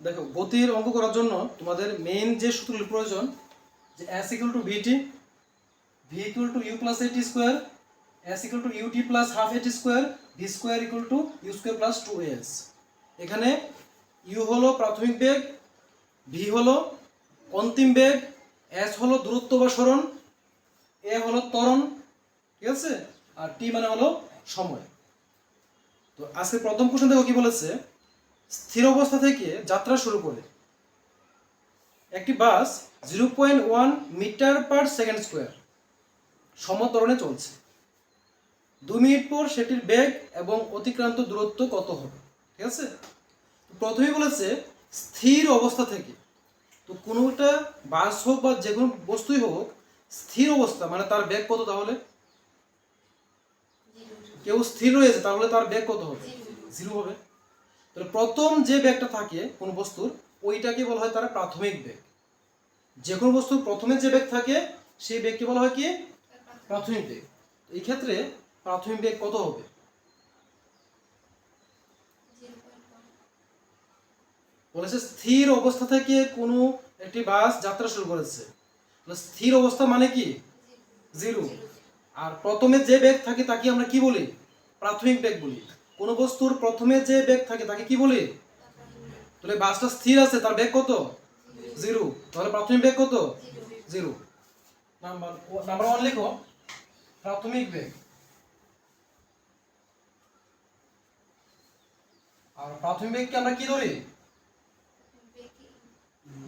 দেখো, গতির অঙ্ক করার জন্য তোমাদের মেইন যে সূত্রগুলি প্রয়োজন, যে S equal to V T V equal to U plus A T square S equal to U T plus half A T square V square equal to U square plus two S এখানে U হলো প্রাথমিক বেগ V হলো অন্তিম বেগ S হলো দূরত্ব বা সরণ এ হলো ত্বরণ, ঠিক আছে? আর টি মানে হলো সময়। তো আজকে প্রথম কোশ্চেন দেখো কি বলেছে? স্থির অবস্থা থেকে যাত্রা শুরু করে। একটি bus zero point one metre per second square সমতরণে চলছে। দু মিনিট পর সেটির বেগ এবং অতিক্রান্ত দূরত্ব কত হবে? ঠিক আছে? প্রথমেই বলেছে স্থির অবস্থা থেকে। তো কোনোটা বাস হোক বা যে কোনো বস্তুই হোক স্থির অবস্থা মানে তার বেগ কত তাহলে? কেউ স্থির রয়েছে তাহলে তার বেগ কত হবে? জিরো হবে। তাহলে প্রথম যে বেগটা থাকে কোন বস্তুর, ওইটাকে বলা হয় তারা প্রাথমিক বেগ যে কোনো বস্তুর প্রথমে যে বেগ থাকে, সেই বেগকে বলা হয় কি? প্রাথমিক বেগ এই ক্ষেত্রে প্রাথমিক বেগ কত হবে? বলেছে স্থির অবস্থা থেকে কোনো একটি বাস যাত্রা শুরু করেছে। স্থির অবস্থা মানে কি? জিরো। আর প্রথমে যে বেগ থাকে তাকে আমরা কি বলি? প্রাথমিক বেগ বলি। কোন বস্তুর প্রথমে যে বেগ থাকে, তাকে কি বলি? তাহলে বাসটা স্থির আছে, তার বেগ কত? জিরো। তাহলে প্রাথমিক বেগ কত? জিরো। নাম্বার নাম্বার ওয়ান লিখো। প্রাথমিক বেগ। আর প্রাথমিক বেগকে আমরা কি ধরি?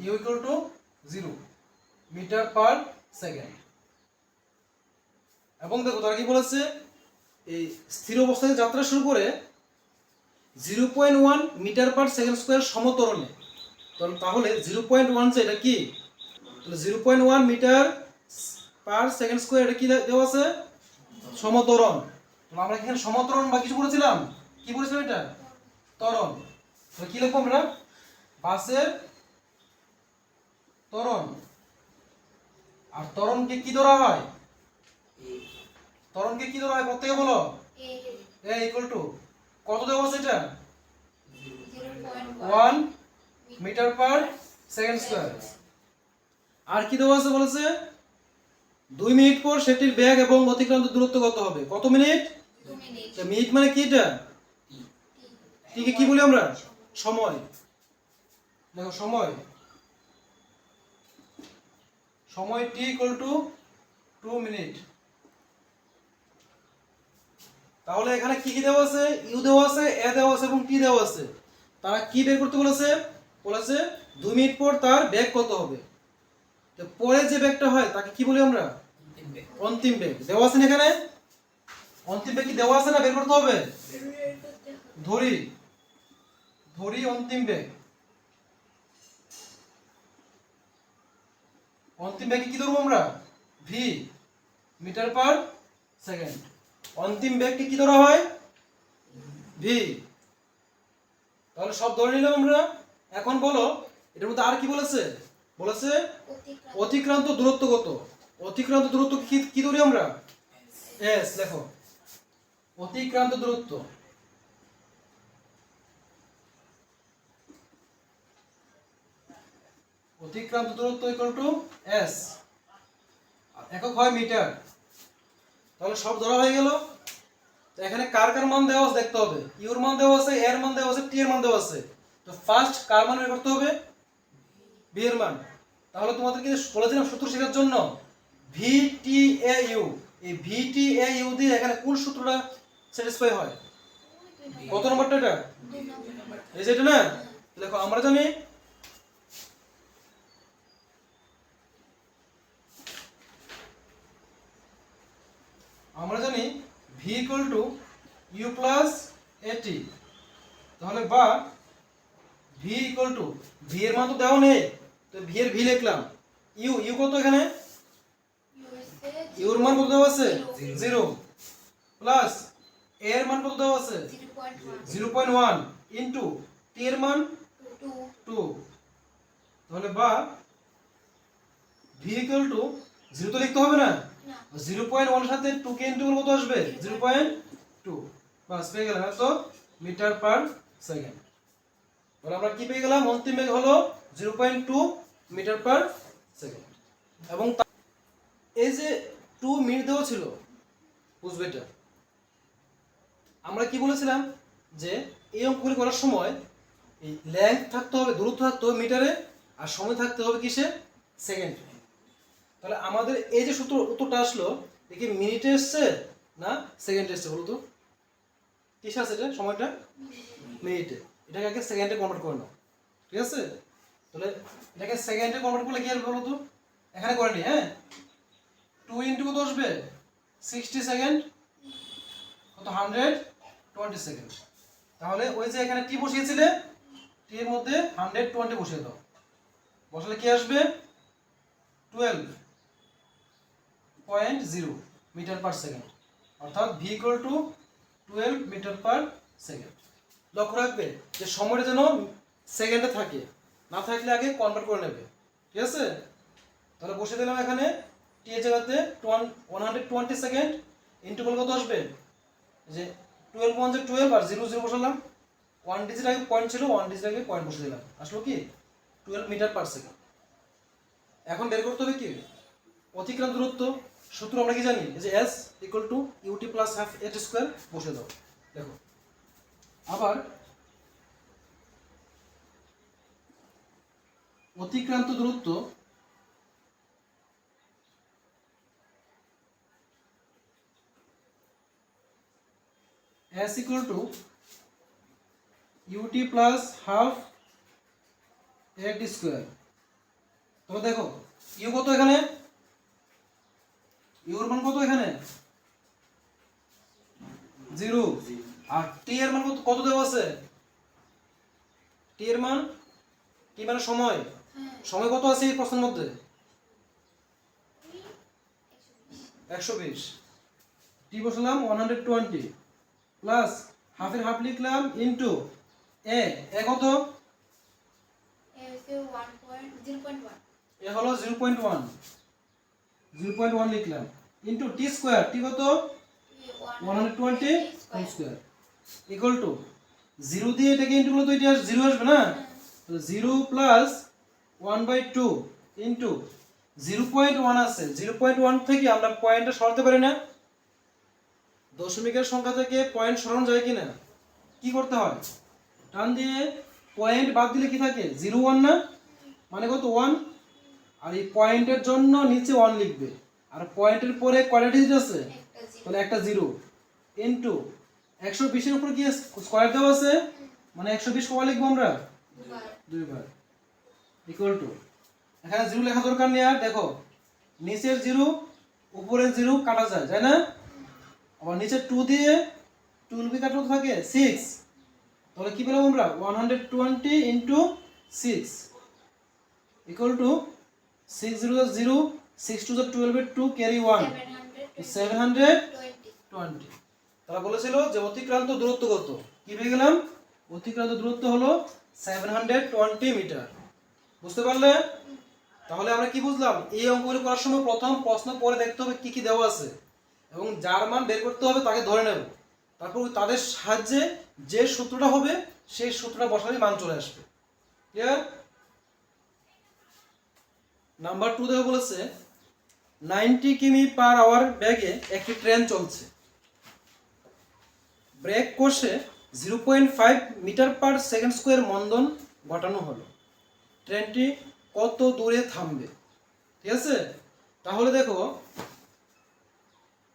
U equal to zero metre per second এবং দেখো, তারা কি বলেছে? এই স্থির অবস্থায় যাত্রা শুরু করে zero point one metre per second square সমতরণে। তাহলে জিরো পয়েন্ট ওয়ান এটা কি? Zero point one metre per second square এটা কি দেওয়া আছে? সমতরণ। আমরা এখানে সমতরণ বা কিছু বলেছিলাম কি বলেছিলাম এটা? তরণ কি লিখব আমরা? বাসের ত্বরণ। আর তরণকে কি ধরা হয়? ত্বরণকে কি ধরা হয় প্রত্যেকে বলো? এ ইকুয়াল টু কত দেওয়া আছে এটা one metre per second square আর কি দেওয়া আছে বলেছে? দুই মিনিট পর সেটির বেগ এবং অতিক্রান্ত দূরত্ব কত হবে? কত মিনিট? মিনিট মানে কি এটা? টিকে কি বলি আমরা? সময়। দেখো, সময়। সময় t equal to two minute তাহলে এখানে কি কি দেওয়া আছে? ইউ দেওয়া আছে এ দেওয়া আছে এবং টি দেওয়া আছে। তারা কি বের করতে বলেছে? বলেছে দুই মিনিট পর তার বেগ কত হবে? তো পরে যে ব্যাগটা হয় তাকে কি বলি আমরা? অন্তিম ব্যাগ। দেওয়া আছে না এখানে? অন্তিম বেগ কি দেওয়া আছে না বের করতে হবে? ধরি। ধরি অন্তিম ব্যাগ। অন্তিম বেগে কি ধরবো আমরা? V metre per second. অন্তিম বেগকে কি ধরা হয়? ভি তাহলে সব ধরে নিলাম আমরা। এখন বলো এটার মধ্যে আর কি বলেছে? বলেছে অতিক্রান্ত। দূরত্ব কত? অতিক্রান্ত দূরত্ব কি কি ধরি আমরা? এস দেখো। অতিক্রান্ত দূরত্ব। অতিক্রান্ত দূরত্ব ইকুয়াল টু এস একক হয় মিটার। তাহলে সব ধরা হয়ে গেল? তো এখানে কার কার মান দেওয়া আছে দেখতে হবে। ইউর মান দেওয়া আছে এর মান দেওয়া আছে টি এর মান দেওয়া আছে। তো ফার্স্ট কার মান বের করতে হবে? বি এর মান। তাহলে তোমাদেরকে বলেছিলাম সূত্র শেখার জন্য ভি টি এ ইউ এই ভি টি এ ইউ দিয়ে এখানে কোন সূত্রটা স্যাটিসফাই হয়? কত নম্বরটা এটা? এই যে এটা না? দেখো আমরা জানি আমরা জানি v equal to u plus a t তাহলে বা ভি ইকুয়াল টু ভি এর মান তো দেওয়া নেই, তো ভি এর ভি লিখলাম। ইউ ইউ কত এখানে? ইউর মান কত দেওয়া আছে? জিরো প্লাস এর মান কত দেওয়া আছে? Zero point one into t এর মান টু তাহলে বা ভি ইকুয়াল টু জিরো তো লিখতে হবে না? সাথে টু কে ইন্টু কত আসবে? জিরো পয়েন্ট টু বাস, পেয়ে গেলাম এত মিটার পার সেকেন্ড। তাহলে আমরা কি পেয়ে গেলাম? অন্তিম বেগ হলো zero point two metre per second. এবং এই যে টু মিনিট দেওয়া ছিল, বুঝবে আমরা কি বলেছিলাম? যে এই অঙ্কগুলি করার সময় এই লেন্থ থাকতে হবে, দূরত্ব থাকতে হবে মিটারে, আর সময় থাকতে হবে কিসে? সেকেন্ড। তাহলে আমাদের এই যে সূত্র উত্তরটা আসলো দেখি মিনিটে এসছে না সেকেন্ডে এসছে বলো তো? কিসে আছে এটা সময়টা? মিনিটে এটাকে আগে সেকেন্ডে কনভার্ট করে নাও। ঠিক আছে? তাহলে এটাকে সেকেন্ডে কনভার্ট করলে কি হবে বলো তো? এখানে করে নি হ্যাঁ? টু ইন্টু কত আসবে? সিক্সটি সেকেন্ড কত? হান্ড্রেড টোয়েন্টি সেকেন্ড তাহলে ওই যে এখানে টি বসিয়েছিলে টি এর মধ্যে হান্ড্রেড টোয়েন্টি বসিয়ে দাও। বসালে কি আসবে? Twelve point zero metre per second. অর্থাৎ v to twelve metre per second. লক্ষ্য রাখবে যে সময়টা যেন সেকেন্ডে থাকে, না থাকলে আগে কনভার্ট করে নেবে। ঠিক আছে? তাহলে বসে দিলাম এখানে টি এর জায়গাতে one hundred twenty second into কত আসবে? যে টুয়েলভ ওয়ান যে টুয়েলভ আর জিরো জিরো বসালাম। ওয়ান ডিজিট আগে পয়েন্ট ছিল ওয়ান ডিজিট আগে পয়েন্ট বসে দিলাম। আসলো কি? Twelve metre per second. এখন বের করতে হবে কি? অতিক্রান্ত দূরত্ব। সূত্র আমরা কি জানি? যে s equal to u t plus half at square বসে দাও। দেখো। আবার অতিক্রান্ত দূরত্ব s equal to ut plus half at square তোমরা দেখো ইউ কত এখানে? ইউর মান কত এখানে? জিরো আর টি এর মান কত দেওয়া আছে? টি এর মান? টি মানে সময়? সময় কত আছে এই প্রশ্নের মধ্যে? একশো বিশ। টি বসালাম ওয়ান হান্ড্রেড টোয়েন্টি প্লাস হাফের হাফ লিখলাম ইন্টু এ এ কত? এ হলো zero point one zero point one লিখলাম। ইন্টু টি স্কোয়ার টি কত? One hundred twenty square equal to zero দিয়ে এটাকে ইন্টু করলে তো এটা জিরো আসবে না? Zero plus one by two into zero point one আছে। জিরো পয়েন্ট ওয়ান থেকে আমরা পয়েন্টটা সরাতে পারি না। দশমিকের সংখ্যা থেকে পয়েন্ট সরানো যায় কিনা? কি করতে হয়? টান দিয়ে পয়েন্ট বাদ দিলে কি থাকে? জিরো ওয়ান না? মানে কত? ওয়ান আর এই পয়েন্টের জন্য নিচে ওয়ান লিখবে। আর পয়েন্টের পরে কয়টা ডিজিট আছে? তাহলে একটা জিরো ইন্টু একশো বিশের উপর কি স্কোয়ার দেওয়া আছে? মানে একশো বিশ কবার লিখব আমরা? দুইবার। ইকুয়াল টু এখানে জিরো লেখা দরকার নেই আর, দেখো, নিচের জিরো উপরের জিরো কাটা যায়, তাই না? আবার নিচে টু দিয়ে টুলবি কাটা থাকে? সিক্স তাহলে কি পেলাম আমরা? One hundred twenty into six equal to six zero zero six two টুয়েলভের two carry one seven hundred twenty তারা বলেছিল যে অতিক্রান্ত দূরত্ব কত? কি পেয়ে গেলাম? অতিক্রান্ত দূরত্ব হলো সেভেন হান্ড্রেড টোয়েন্টি মিটার বুঝতে পারলে? তাহলে আমরা কি বুঝলাম? এই অঙ্কগুলো করার সময় প্রথম প্রশ্ন পরে দেখতে হবে কি কি দেওয়া আছে। এবং যার মান বের করতে হবে তাকে ধরে নেব। তারপর তাদের সাহায্যে যে সূত্রটা হবে সেই সূত্রটা বসালে মান চলে আসবে। ক্লিয়ার নাম্বার টু দেখো বলেছে নাইনটি কিমি পার আওয়ার ব্যাগে একটি ট্রেন চলছে। ব্রেক কোর্সে zero point five metre per second square মন্দন ঘটানো হলো। ট্রেনটি কত দূরে থামবে? ঠিক আছে? তাহলে দেখো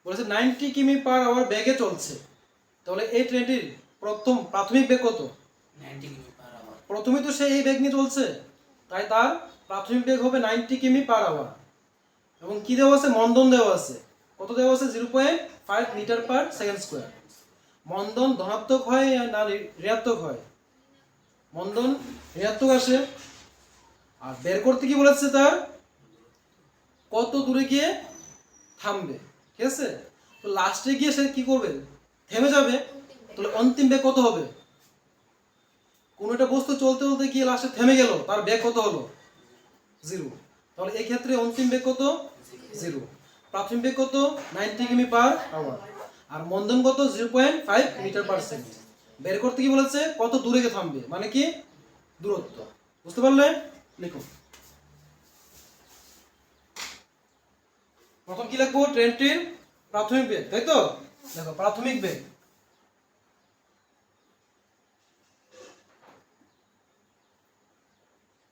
বলেছে নাইনটি কিমি পার আওয়ার ব্যাগে চলছে। তাহলে এই ট্রেনটির প্রথম প্রাথমিক বেগ কত? প্রথমে তো সে এই বেগ নিয়ে চলছে। তাই তার প্রাথমিক বেগ হবে নাইনটি কিমি পার আওয়ার। এবং কি দেওয়া আছে? মন্দন দেওয়া আছে। কত দেওয়া আছে? Zero point five metre per second square. মন্দন ধনাত্মক হয় না ঋণাত্মক হয়? মন্দন ঋণাত্মক আসে। আর বের করতে কি বলেছে তার? কত দূরে গিয়ে থামবে? ঠিক আছে? তো লাস্টে গিয়ে সে কি করবে? থেমে যাবে। তাহলে অন্তিম বেগ কত হবে? কোনো একটা বস্তু চলতে চলতে গিয়ে লাস্টে থেমে গেল। তার বেগ কত হলো? জিরো। তাহলে এই ক্ষেত্রে অন্তিম বেগ কত? জিরো। প্রাথমিক বেগ কত? নাইনটি কিমি পার আওয়ার। আর মন্দন কত? Zero point five metre per second. বের করতে কি বলেছে? কত দূরে গিয়ে থামবে? মানে কি? দূরত্ব। বুঝতে পারলে? লিখো। প্রথম কি লিখব? ট্রেনটির প্রাথমিক বেগ, তাই তো? দেখো, প্রাথমিক বেগ।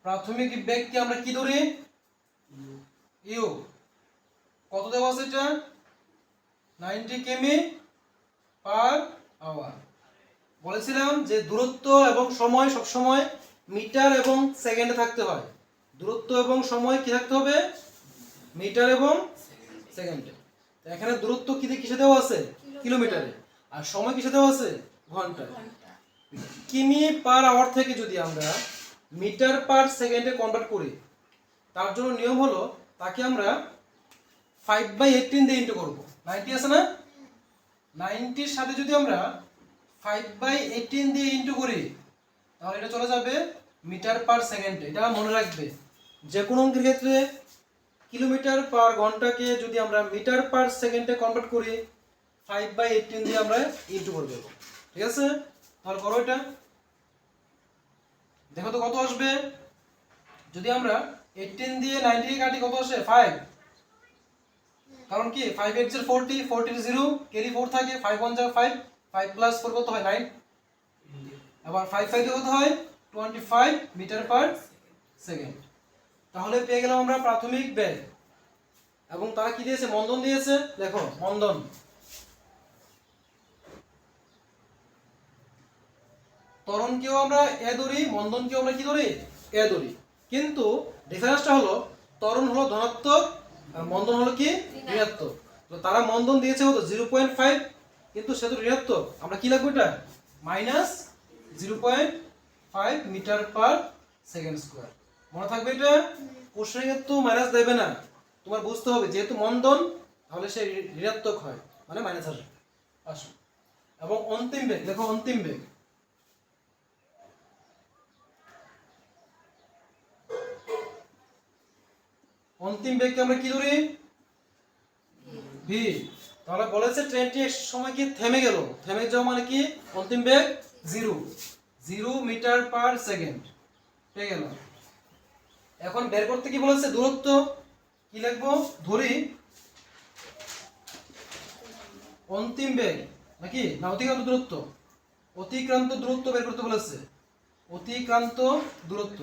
প্রাথমিক বেগকে আমরা কি ধরি? ইউ। কত দেওয়া আছে এটা? নাইনটি কিমি পার আওয়ার। বলেছিলাম যে দূরত্ব এবং সময় সব সময় মিটার এবং সেকেন্ডে থাকতে হয়। দূরত্ব এবং সময় কি থাকতে হবে? মিটার এবং সেকেন্ডে। এখানে দূরত্ব কি কিসে দেওয়া আছে? কিলোমিটারে। আর সময় কিসে দেওয়া আছে? ঘন্টায়। কিমি পার আওয়ার থেকে যদি আমরা মিটার পার সেকেন্ডে কনভার্ট করি, তার জন্য নিয়ম হলো তাকে আমরা ফাইভ বাই এইটিন দিয়ে ইন্টু করব। নাইনটি আছে না? নাইনটির সাথে যদি আমরা ফাইভ বাই এইটিন দিয়ে ইন্টু করি, তাহলে এটা চলে যাবে মিটার পার সেকেন্ডে। এটা মনে রাখবে, যে কোনো অঙ্কের ক্ষেত্রে কিলোমিটার পার ঘন্টাকে যদি আমরা মিটার পার সেকেন্ডে কনভার্ট করি ফাইভ বাই এইটিন দিয়ে আমরা ইন্টু করে দেবো। ঠিক আছে? তাহলে করো এটা। দেখো তো কত আসবে? যদি আমরা এইটিন দিয়ে নাইনটি কাটি কত আসে? ফাইভ কারণ কি? ফাইভ এইট জিরো ফোরটি ফোরটির জিরো কেরি ফোর থাকে five one zero five five plus four কত হয়? নাইন আবার ফাইভ ফাইভ কত হয়? Twenty five metre per second তাহলে পেয়ে গেলাম আমরা প্রাথমিক ব্যয় এবং তারা কি দিয়েছে? মন্দন দিয়েছে। দেখো, মন্দন। তরণকেও আমরা এ ধরি, মন্দনকেও আমরা কি ধরি? এ ধরি। কিন্তু ডিফারেন্সটা হলো তরণ হলো ধনাত্মক আর মন্দন হলো কি? ঋণাত্মক। তো তারা মন্দন দিয়েছে হতো জিরো পয়েন্ট ফাইভ কিন্তু সে তো ঋণাত্মক। আমরা কি লাগবো এটা? Minus zero point five metre per second square মনে থাকবে এটা? কোশ্চেনে কিন্তু মাইনাস দেবে না। তোমার বুঝতে হবে যেহেতু মন্দন তাহলে সে ঋণাত্মক হয়। মানে মাইনাস আসবে। আসো এবং অন্তিম বেগ দেখো অন্তিম বেগ। অন্তিম বেগকে আমরা কি ধরি? ভি। তাহলে বলেছে ট্রেনটি এক সময় কি থেমে গেল। থেমে যাওয়া মানে কি? অন্তিম বেগ zero. Zero metre per second. পেয়ে গেল এখন বের করতে কি বলেছে? দূরত্ব। কি লিখব? ধরি। অন্তিম বেগ নাকি? না, অতিক্রান্ত দূরত্ব। অতিক্রান্ত দূরত্ব বের করতে বলেছে। অতিক্রান্ত দূরত্ব।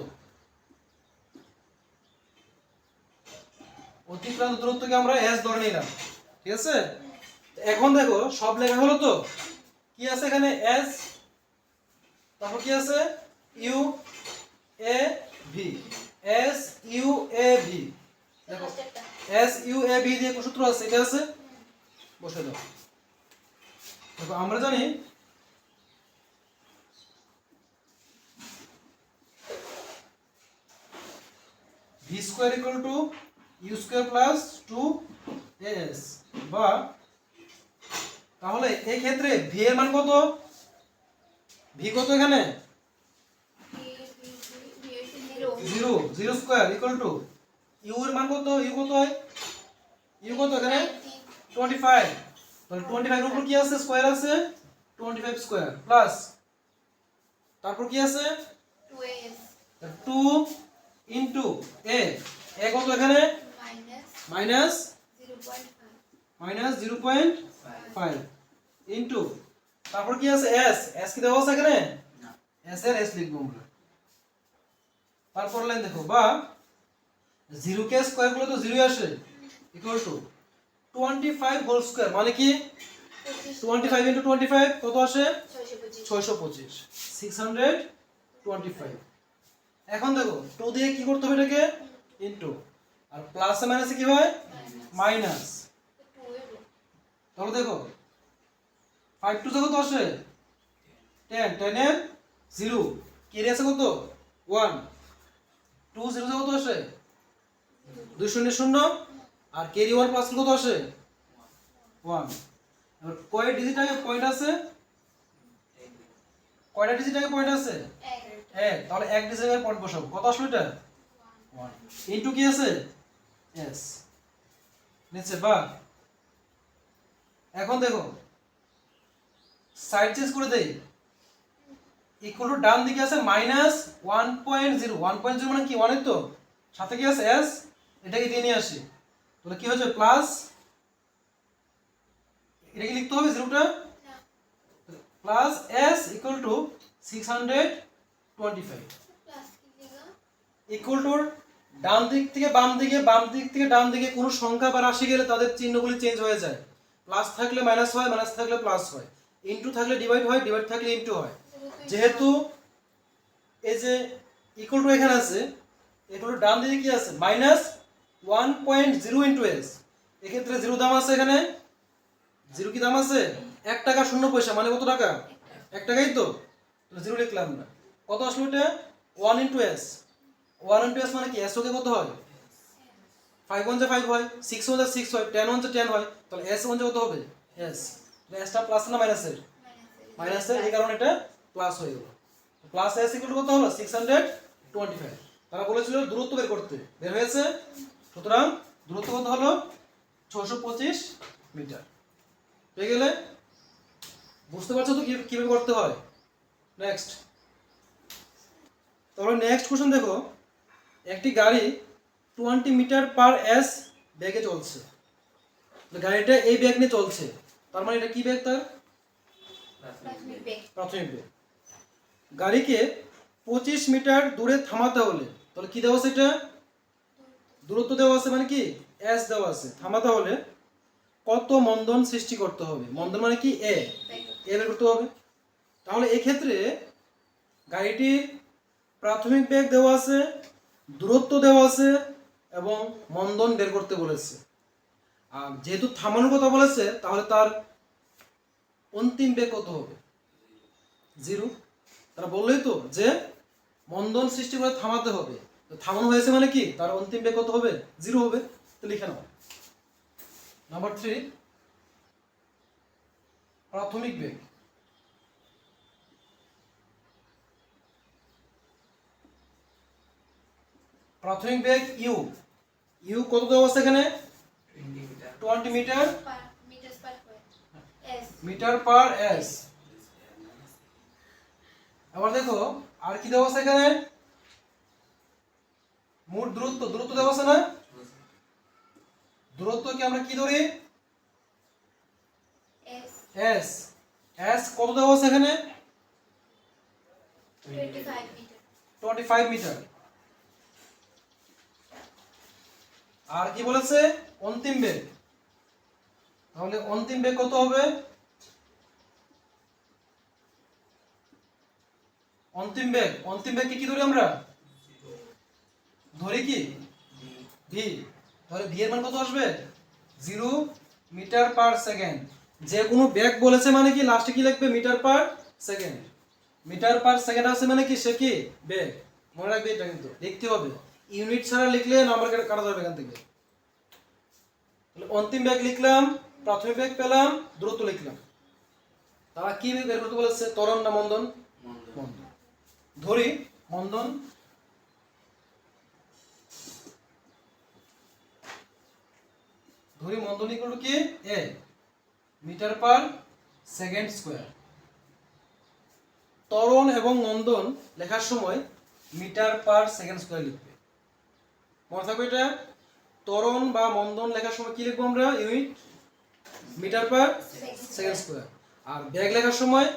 অতিক্রান্ত দূরত্বকে আমরা এস ধরে নিলাম। ঠিক আছে? এখন দেখো, সব লেখা হলো তো? কি আছে এখানে? এস তারপর কি আছে? U a v s u a v দেখো এস ইউ এ ভি দিয়ে সূত্র আছে? এটা আছে? বসে দাও। দেখো, আমরা জানি v square equal to u square plus two s বা তাহলে এই ক্ষেত্রে ভি এর মান কত? ভি কত এখানে? Zero zero square equal to u এর মান কত? ইউ কত হয়? ইউ কত এখানে? টোয়েন্টি ফাইভ তাহলে টোয়েন্টি ফাইভ উপর কি আছে? স্কোয়ার আছে। টোয়েন্টি ফাইভ স্কোয়ার প্লাস তারপর কি আছে? টু ইন্টু এ এ কত এখানে? Minus minus zero point five into তারপর কি আছে? এস এস কি দেওয়া আছে এখানে? এস এর এস লিখব আমরা। তারপর লাইন দেখো বা জিরো কে স্কোয়ারগুলো তো জিরো আসে। Equal to twenty five whole square মানে কি? Twenty five into twenty five কত আসে? ছয়শো পঁচিশ। সিক্স হান্ড্রেড টোয়েন্টি ফাইভ এখন দেখো টু দিয়ে কি করতে হবে এটাকে? ইন্টু আর প্লাসে মাইনাসে কি হয়? মাইনাস তাহলে দেখো ফাইভ টু কত আসে টেন টেনের জিরো কেরি আছে কত? ওয়ান টু জিরো কত আসে দুই শূন্য শূন্য। আর কেরি ওয়ান প্লাস কত আসে ওয়ান এবার কয় ডিজিট আগে পয়েন্ট আছে? কয়টা ডিজিট আগে পয়েন্ট আছে? এক। তাহলে এক ডিজিট আগে পয়েন্ট বসাবো। কত আসলো এটা? ওয়ান ইন্টু কি আছে? এস নিচে বা এখন দেখো। সাইড চেঞ্জ করে দেই। ইকুয়াল টু ডান দিকে আছে minus one point zero one point zero মানে কি? ওয়ানের তো। সাথে কি আছে? এস এটাকে দিয়ে নিয়ে আসি। তাহলে কি হচ্ছে প্লাস এটা কি লিখতে হবে জিরোটা plus s equal to six hundred twenty five equal to ডান দিক থেকে বাম দিকে, বাম দিক থেকে ডান দিকে কোনো সংখ্যা বা রাশি গেলে তাদের চিহ্নগুলি চেঞ্জ হয়ে যায়। প্লাস থাকলে মাইনাস হয় মাইনাস থাকলে প্লাস হয়। ইনটু থাকলে ডিভাইড হয় ডিভাইড থাকলে ইনটু হয়। যেহেতু এই যে ইকুয়াল টু এখানে আছে টু ডান দিকে কি আছে? Minus one point zero into s এক্ষেত্রে জিরো দাম আছে এখানে। জিরো কি দাম আছে? এক টাকা শূন্য পয়সা মানে কত টাকা? এক টাকাই তো। জিরো লিখলাম না কত আসলো এটা? One into s one into s মানে কি? এস ওকে কত হয়? ফাইভ ওয়ান যে ফাইভ হয় সিক্স ওয়ান যে সিক্স হয় টেন ওয়ান যে টেন হয়, তাহলে এস ওয়ান যে কত হবে? এস এসটা প্লাস না মাইনাসের মাইনাসের এই কারণে এটা প্লাস হয়ে গেল। প্লাস এস ইকুয়াল কত হলো? সিক্স হান্ড্রেড টোয়েন্টি ফাইভ তারা বলেছিল দূরত্ব বের করতে। বের হয়েছে। সুতরাং দূরত্ব কত হলো? ছশো পঁচিশ মিটার। পেয়ে গেলে বুঝতে পারছ তো কীভাবে করতে হয়? নেক্সট তাহলে নেক্সট কোশ্চেন দেখো। একটি গাড়ি টোয়েন্টি মিটার পার এস ব্যাগে চলছে। গাড়িটা এই ব্যাগ নিয়ে চলছে। তার মানে এটা কি ব্যাগ তার? প্রাথমিক ব্যাগ গাড়িকে পঁচিশ মিটার দূরে থামাতে হলে তাহলে কি দেওয়া আছে এটা? দূরত্ব দেওয়া আছে মানে কি? এস দেওয়া আছে। থামাতে হলে কত মন্দন সৃষ্টি করতে হবে? মন্দন মানে কি? এ এ বের করতে হবে। তাহলে এক্ষেত্রে গাড়িটির প্রাথমিক ব্যাগ দেওয়া আছে। দূরত্ব দেওয়া আছে এবং মন্দন বের করতে বলেছে। আর যেহেতু থামানোর কথা বলেছে, তাহলে তার অন্তিম বেগ কত হবে? জিরো। তারা বললেই তো যে মন্দন সৃষ্টি করে থামাতে হবে। থামানো হয়েছে মানে কি? তার অন্তিম বেগ কত হবে? জিরো হবে। তো লিখে নাও। নাম্বার থ্রি, প্রাথমিক বেগ। প্রাথমিক বেগ ইউ ইউ কত দেওয়া আছে এখানে? Twenty metre metre per s আবার দেখো আর কি দেওয়া আছে এখানে? মোট দূরত্ব দূরত্ব দেওয়া আছে না? দূরত্ব কি আমরা কি ধরি? এস এস কত দেওয়া আছে এখানে? টোয়েন্টি ফাইভ মিটার আর কি বলেছে? অন্তিম বেগ। তাহলে অন্তিম বেগ কত হবে? অন্তিম বেগ। অন্তিম বেগ কি ধরি আমরা? ধরি কি? ভি তাহলে ভি এর মান কত আসবে? Zero metre per second. যে কোনো ব্যাগ বলেছে মানে কি? লাস্টে কি লিখবে? Metre per second. Metre per second আছে মানে কি? সে কি? ব্যাগ মনে রাখবে এটা কিন্তু। লিখতে হবে। ইউনিট ছাড়া লিখলে নাম্বার কাটা যাবে এখান থেকে। তাহলে অন্তিম ব্যাগ লিখলাম প্রাথমিক ব্যাগ পেলাম দূরত্ব লিখলাম। তারা কি বের করতে বলেছে? তরণ না মন্দন? মন্দন। ধরি মন্দন। ধরি মন্দন ইকুয়াল কি? A metre per second square. ত্বরণ এবং মন্দন লেখার সময় মিটার পার সেকেন্ড স্কোয়ার লিখবে। মনে থাকবে এটা? ত্বরণ বা মন্দন লেখার সময় কি লিখব আমরা? Unit metre per second square আর ব্যাগ লেখার সময়?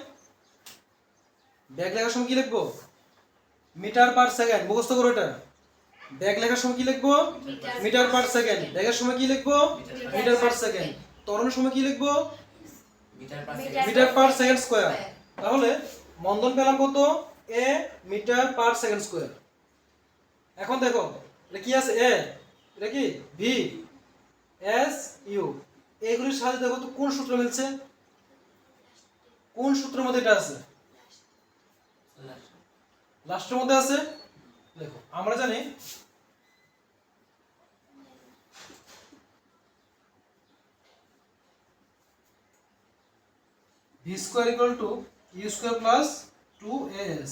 ব্যাগ লেখার সময় কি লিখব? মিটার পার সেকেন্ড মুখস্থ করো এটা। ব্যাগ লেখার সময় কি লিখব? মিটার পার সেকেন্ড ব্যাগের সময় কি লিখব? মিটার পার সেকেন্ড ত্বরণের সময় কি লিখব? মিটার পার সেকেন্ড স্কোয়ার তাহলে মন্দন পেলাম কত? A metre per second square এখন দেখো এটা কি আছে? এ, এটা কি? ভি এস ইউ এইগুলির সাথে দেখো তো কোন সূত্র মিলছে? কোন সূত্রের মধ্যে এটা আছে? লাস্টের মধ্যে আছে? দেখো, আমরা জানি v square equal to u square plus two s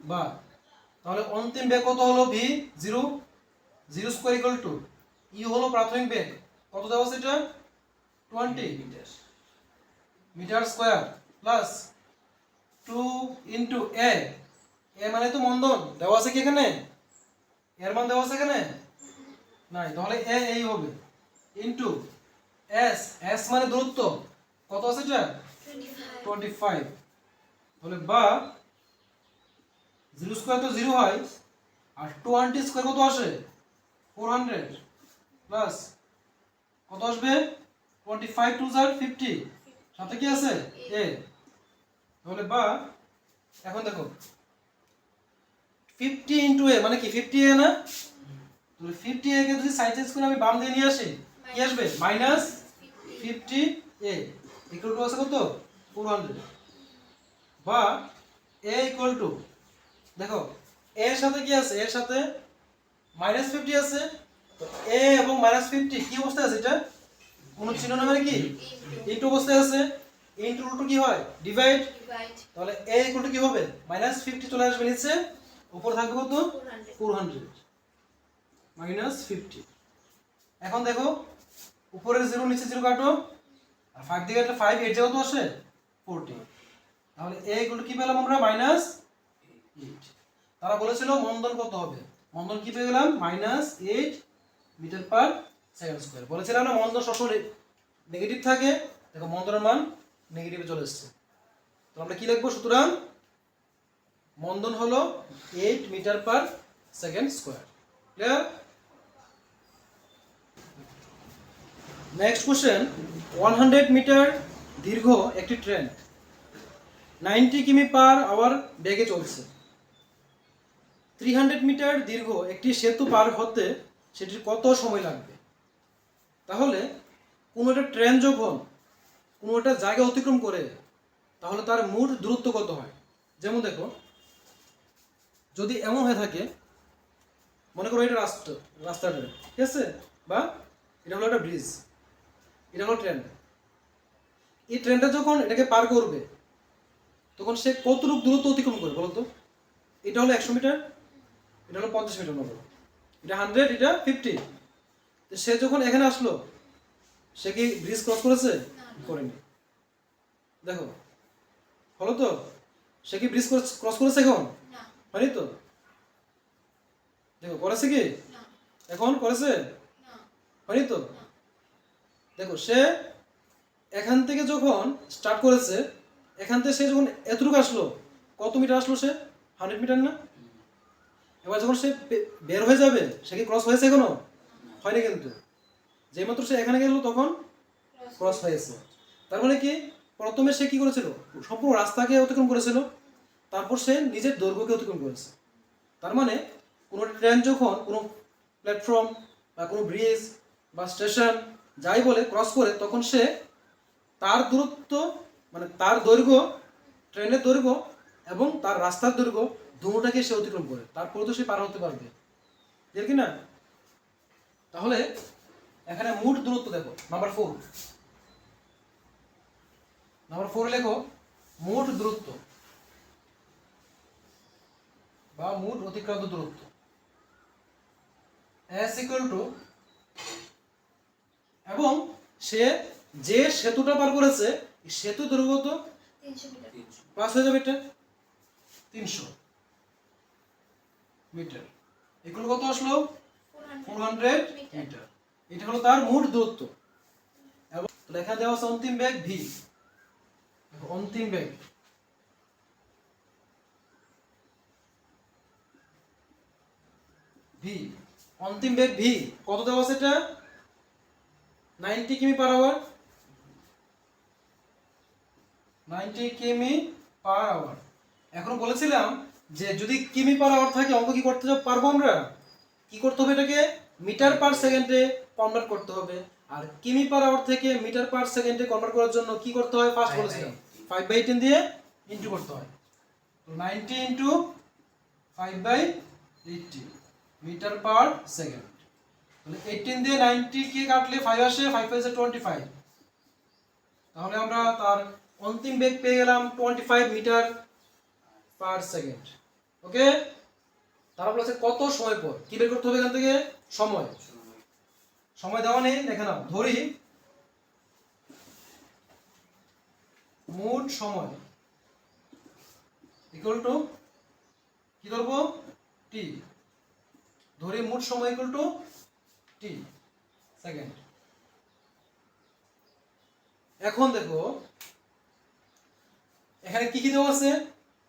বা তাহলে অন্তিম বেগ কত হলো v zero zero square equal to ই হলো প্রাথমিক বেগ। কত দেওয়া আছে এটা twenty metre square plus two into a a মানে তো মন্দন। দেওয়া আছে কি এখানে? এর মান দেওয়া আছে এখানে? নাই। তাহলে এ এই হবে। ইন্টু এস এস মানে দূরত্ব। কত আছে এটা? টোয়েন্টি ফাইভ তাহলে বা জিরো স্কোয়ার তো জিরো হয়, আর টোয়েন্টি স্কোয়ার কত আসে? ফোর হান্ড্রেড প্লাস কত আসবে? টোয়েন্টি ফাইভ টু জার ফিফটি সাথে কি আছে? এ তাহলে বা, এখন দেখো ফিফটি ইন্টু এ মানে কি? ফিফটি এ না? তাহলে ফিফটি এ কে যদি সাইড চেঞ্জ করে আমি বাম দিয়ে নিয়ে আসি, কি আসবে? Minus fifty a equal to আছে কত? ফোর হান্ড্রেড বা এ ইকুয়াল টু দেখো এর সাথে কি আছে? এর সাথে মাইনাস ফিফটি আছে। তো এ এবং মাইনাস ফিফটি কি অবস্থায় আছে এটা? কোনো চিহ্ন না মানে কি? ইন্টু অবস্থায় আছে। ইন্টু রুট কি হয়? ডিভাইড তাহলে এ ইকুয়াল টু কি হবে? মাইনাস ফিফটি চলে আসবে নিচে। উপর থাকবে কত? ফোর হান্ড্রেড মাইনাস ফিফটি এখন দেখো উপরের জিরো নিচে জিরো কাটো। আর ফাইভ দিকে একটা ফাইভ এইট জায়গা তো আসে ফোরটি তাহলে এ ইকুয়াল টু কি পেলাম আমরা? মাইনাস এইট তারা বলেছিল মন্দন কত হবে? মন্দন কি পেয়ে গেলাম? Minus eight metre per second square বলেছিলাম না, মন্দন সবসময় নেগেটিভ থাকে। দেখো, মন্দনের মান নেগেটিভে চলে এসছে। তো আমরা কি লিখব সুতরাং? মন্দন হলো eight metre per second square clear next question one hundred metre দীর্ঘ একটি ট্রেন নাইনটি কিমি পার আওয়ার বেগে চলছে। থ্রি হান্ড্রেড মিটার দীর্ঘ একটি সেতু পার হতে সেটির কত সময় লাগবে? তাহলে কোনো একটা ট্রেন যখন কোনো একটা জায়গা অতিক্রম করে, তাহলে তার মোট দূরত্ব কত হয়? যেমন দেখো, যদি এমন হয়ে থাকে, মনে করো এটা রাস্তা রাস্তাটা ঠিক আছে? বা এটা হলো একটা ব্রিজ এটা হলো ট্রেন। এই ট্রেনটা যখন এটাকে পার করবে, তখন সে কতটুকু দূরত্ব অতিক্রম করবে বলতো এটা হলো একশো মিটার এটা হলো পঞ্চাশ মিটার নেব এটা হান্ড্রেড এটা ফিফটি তো সে যখন এখানে আসলো সে কি ব্রিজ ক্রস করেছে? করেনি। দেখো হলো তো? সে কি ব্রিজ ক্রস করেছে এখন? হয়নি তো? দেখো করেছে কি? এখন করেছে? হয়নি তো? দেখো সে এখান থেকে যখন স্টার্ট করেছে এখান থেকে সে যখন এতটুকু আসলো কত মিটার আসলো সে? হান্ড্রেড মিটার না? এবার যখন সে বের হয়ে যাবে, সে কি ক্রস হয়েছে এখনও? হয়নি কিন্তু। যেই মাত্র সে এখানে গেল তখন ক্রস হয়েছে। তার মানে কি? প্রথমে সে কি করেছিল? সম্পূর্ণ রাস্তাকে অতিক্রম করেছিল। তারপর সে নিজের দৈর্ঘ্যকে অতিক্রম করেছে। তার মানে কোনো ট্রেন যখন কোনো প্ল্যাটফর্ম বা কোনো ব্রিজ বা স্টেশন যাই বলে ক্রস করে, তখন সে তার দূরত্ব মানে তার দৈর্ঘ্য ট্রেনের দৈর্ঘ্য এবং তার রাস্তার দৈর্ঘ্য দুটোটাকে সে অতিক্রম করে তারপরে তো সে পার হতে পারবে। কি না? তাহলে এখানে মোট দূরত্ব দেখো নাম্বার ফোর নাম্বার ফোর লেখো মোট দূরত্ব বা মোট অতিক্রান্ত দূরত্ব। এস ইকুয়াল টু এবং সে যে সেতুটা পার করেছে সেতু দৈর্ঘ্য পাস হয়ে যাবে এটা? তিনশো। মিটার। এগুলো কত আসলো? Four hundred metre. এটা হলো তার মোট দূরত্ব এবং লেখা দেওয়া আছে অন্তিম বেগ ভি অন্তিম বেগ। ভি অন্তিম বেগ ভি কত দেওয়া আছে এটা? নাইনটি কিমি পার আওয়ার। নাইনটি কিমি পার আওয়ার। এখন বলেছিলাম যে যদি কিমি পার আওয়ার থাকে অঙ্ক কি করতে যাব- পারব আমরা? কি করতে হবে এটাকে? মিটার পার সেকেন্ডে কনভার্ট করতে হবে। আর কিমি পার আওয়ার থেকে মিটার পার সেকেন্ডে কনভার্ট করার জন্য কি করতে হয়? ফার্স্ট বলেছিলাম। ফাইভ বাই টেন দিয়ে ইন্টু করতে হয়। Ninety into five by eighty metre per second তাহলে এইটিন দিয়ে নাইনটি কে কাটলে ফাইভ আসে ফাইভ আসে টোয়েন্টি ফাইভ তাহলে আমরা তার অন্তিম বেগ পেয়ে গেলাম twenty five metre per second. Okay? তারপর আছে কত সময় পর? কি বের করতে হবে এখান থেকে? সময়। সময় দেওয়া নেই, দেখে নাও। ধরি। মোট সময় ইকুয়াল টু কি ধরবো? টি ধরি মোট সময় ইকুয়াল টু টি সেকেন্ড। এখন দেখো, এখানে কি কি দেওয়া আছে?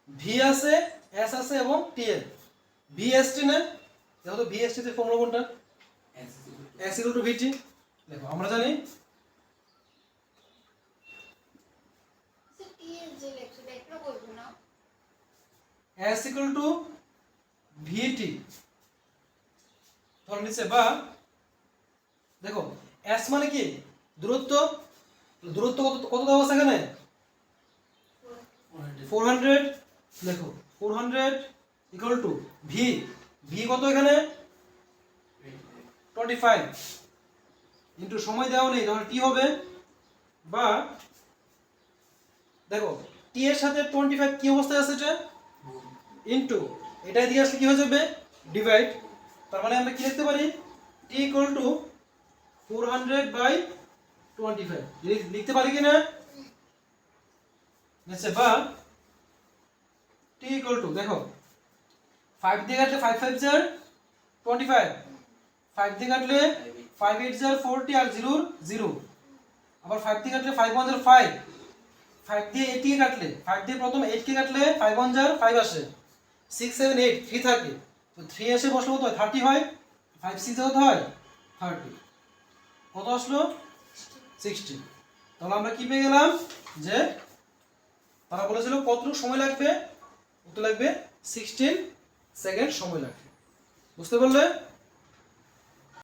ভি আছে এস আছে এবং টি এর। ভি এস টি না দেখো তো ভি এস টি তে ফর্মুলা কোনটা? এস ইকুয়াল টু ভিটি দেখো আমরা জানি এস ইকুয়াল টু ভিটি ধরে নিচ্ছে বা দেখো এস মানে কি? দূরত্ব। দূরত্ব কত কত দেওয়া আছে এখানে? ফোর হান্ড্রেড দেখো four hundred equal to v v কত এখানে? টোয়েন্টি ফাইভ ইন্টু সময় দেওয়া নেই, তাহলে টি হবে। বা দেখো টি এর সাথে টোয়েন্টি ফাইভ কি অবস্থায় আছে এটা? ইন্টু এটা দিয়ে আসলে কি হয়ে যাবে? ডিভাইড তার মানে আমরা কি লিখতে পারি? T equal to four hundred by twenty five লিখতে পারি কি না বা টি ইকুয়াল টু দেখো ফাইভ দিয়ে কাটলে ফাইভ ফাইভ জার টোয়েন্টি ফাইভ ফাইভ দিয়ে কাটলে ফাইভ এইট জার ফোরটি আর জিরোর জিরো আবার ফাইভ দিয়ে কাটলে ফাইভ ওয়ান জার ফাইভ ফাইভ দিয়ে এইট কে কাটলে ফাইভ দিয়ে প্রথম এইট কে কাটলে ফাইভ ওয়ান জার ফাইভ আসে। সিক্স সেভেন এইট থ্রি থাকে। তো থ্রি এসে বসলে কত হয়? থার্টি হয়। ফাইভ সিক্স কত হয়? থার্টি কত আসলো? সিক্সটি তাহলে আমরা কি পেয়ে গেলাম? যে তারা বলেছিল কতটুকু সময় লাগবে? লাগবে? সিক্সটিন সেকেন্ড সময় লাগবে। বুঝতে পারলে?